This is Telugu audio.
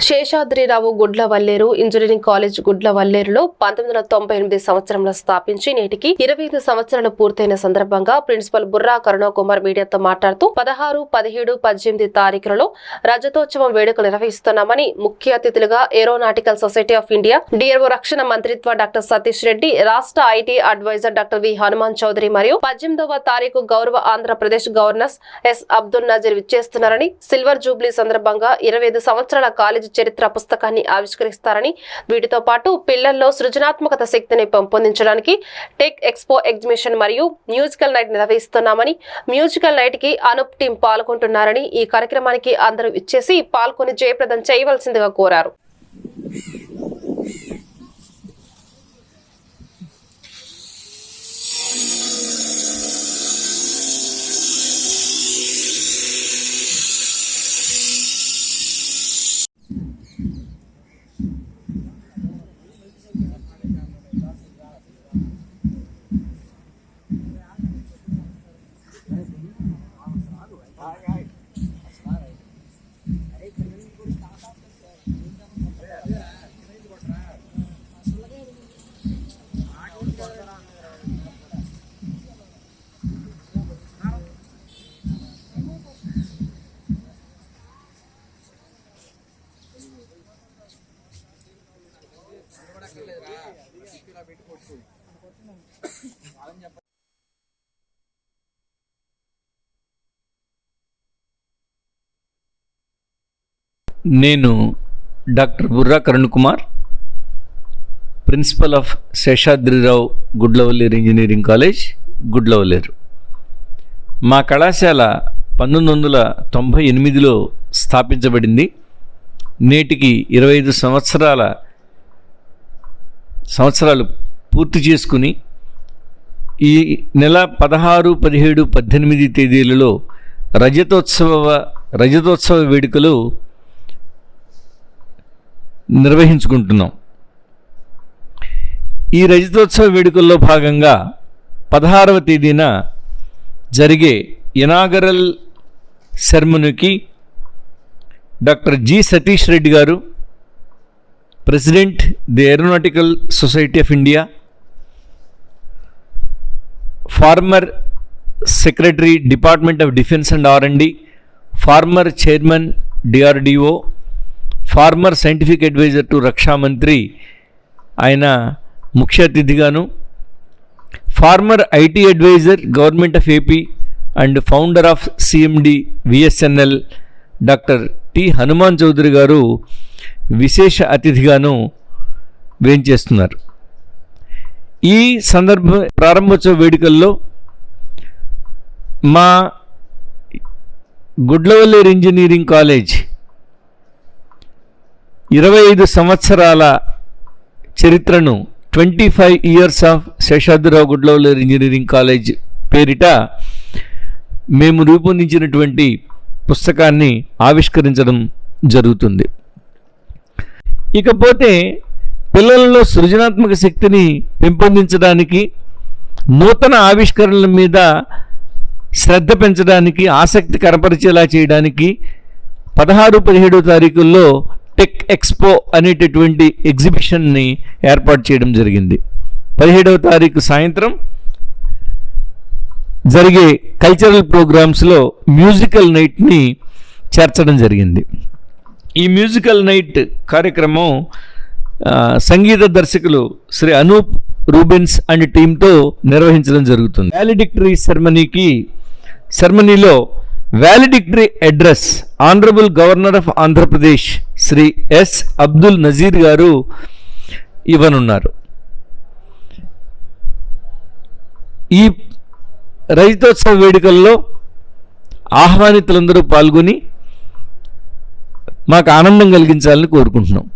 శేషాద్రిరావు గుడ్లవల్లేరు ఇంజనీరింగ్ కాలేజ్ గుడ్లవల్లేరులో పంతొమ్మిది వందల తొంభై ఎనిమిది సంవత్సరంలో స్థాపించి నేటికి ఇరవై ఐదు సంవత్సరాలు పూర్తయిన సందర్భంగా ప్రిన్సిపల్ బుర్రా కరుణాకుమార్ మీడియాతో మాట్లాడుతూ పదహారు పదిహేడు పద్దెనిమిది తారీఖులలో రజతోత్సవం వేడుకలు నిర్వహిస్తున్నామని ముఖ్య అతిథులుగా aeronautical society of India DRDO రక్షణ మంత్రిత్వ డాక్టర్ సతీష్ రెడ్డి రాష్ట్ర IT advisor doctor V Hanuman Chowdary మరియు పద్దెనిమిదవ తారీఖు గౌరవ ఆంధ్రప్రదేశ్ గవర్నర్ ఎస్ అబ్దుల్ నజీర్ విచ్చేస్తున్నారని సిల్వర్ జూబ్లీ సందర్భంగా ఇరవై ఐదు సంవత్సరాల కాలేజీ చరిత్ర పుస్తకాన్ని ఆవిష్కరిస్తారని వీటితో పాటు పిల్లల్లో సృజనాత్మకత శక్తిని పెంపొందించడానికి టెక్ ఎక్స్పో ఎగ్జిబిషన్ మరియు మ్యూజికల్ నైట్ నిర్వహిస్తున్నామని మ్యూజికల్ నైట్కి అనుప్ టీం పాల్గొంటున్నారని ఈ కార్యక్రమానికి అందరూ ఇచ్చేసి పాల్గొని జయప్రదం చేయవలసిందిగా కోరారు. నేను doctor Burra Karun Kumar principal of Seshadrirao Gudlavalleru engineering college Gudlavalleru. మా కళాశాల పంతొమ్మిది వందల తొంభై ఎనిమిదిలో స్థాపించబడింది. నేటికి ఇరవై ఐదు సంవత్సరాల సంవత్సరాలు పూర్తి చేసుకుని ఈ నెల పదహారు పదిహేడు పద్దెనిమిది తేదీలలో రజతోత్సవ రజతోత్సవ వేడుకలు నిర్వహించుకుంటున్నాం. ఈ రజతోత్సవ వేడుకల్లో భాగంగా పదహారవ తేదీన జరిగే ఇనాగరల్ సెరమనీకి డాక్టర్ జి సతీష్ రెడ్డి గారు president the aeronautical society of India former secretary department of defence and R former chairman DRDO former scientific advisor to రక్షా మంత్రి ఆయన ముఖ్య అతిథిగాను former IT advisor government of AP and founder of CMD VSNL doctor T Hanuman Chowdary గారు విశేష అతిథిగాను వేంచేస్తున్నారు. ఈ సందర్భ ప్రారంభోత్సవ వేడుకల్లో మా గుడ్లవల్లేరు ఇంజనీరింగ్ కాలేజ్ ఇరవై ఐదు సంవత్సరాల చరిత్రను twenty five years of Seshadrirao Gudlavalleru engineering college పేరిట మేము రూపొందించినటువంటి పుస్తకాన్ని ఆవిష్కరించడం జరుగుతుంది. ఇకపోతే పిల్లలలో సృజనాత్మక శక్తిని పెంపొందించడానికి నూతన ఆవిష్కరణల మీద శ్రద్ధ పెంచడానికి ఆసక్తి కనపరిచేలా చేయడానికి పదహారు పదిహేడో తారీఖుల్లో టెక్ ఎక్స్పో అనేటటువంటి ఎగ్జిబిషన్ని ఏర్పాటు చేయడం జరిగింది. పదిహేడవ తారీఖు సాయంత్రం జరిగే కల్చరల్ ప్రోగ్రామ్స్లో మ్యూజికల్ నైట్ని చేర్చడం జరిగింది. ఈ మ్యూజికల్ నైట్ కార్యక్రమం సంగీత దర్శకులు శ్రీ అనూప్ రూబెన్స్ అండ్ టీంతో నిర్వహించడం జరుగుతుంది. వ్యాలిడిక్టరీ సెరమనీకి సెరమనీలో valedictory address honourable governor of Andhra Pradesh Shri S Abdul Nazeer గారు ఇవ్వనున్నారు. ఈ రజతోత్సవ వేడుకల్లో ఆహ్వానితులందరూ పాల్గొని మాకు ఆనందం కలిగించాలని కోరుకుంటున్నాం.